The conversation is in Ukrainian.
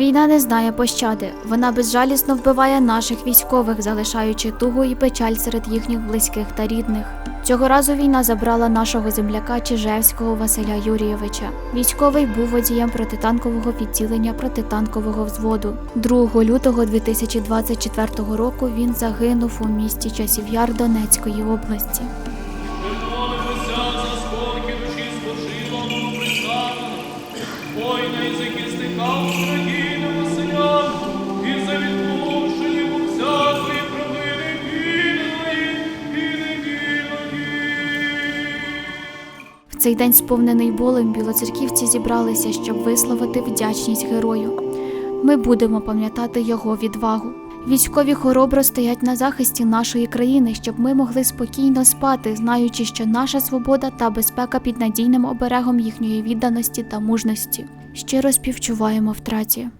Війна не знає пощади. Вона безжалісно вбиває наших військових, залишаючи тугу і печаль серед їхніх близьких та рідних. Цього разу війна забрала нашого земляка Чижевського Василя Юрійовича. Військовий був водієм протитанкового відділення протитанкового взводу. 2 лютого 2024 року він загинув у місті Часів'яр Донецької області. Воїна і захисника України цей день, сповнений болем, білоцерківці зібралися, щоб висловити вдячність герою. Ми будемо пам'ятати його відвагу. Військові хоробро стоять на захисті нашої країни, щоб ми могли спокійно спати, знаючи, що наша свобода та безпека під надійним оберегом їхньої відданості та мужності. Щиро співчуваємо втраті.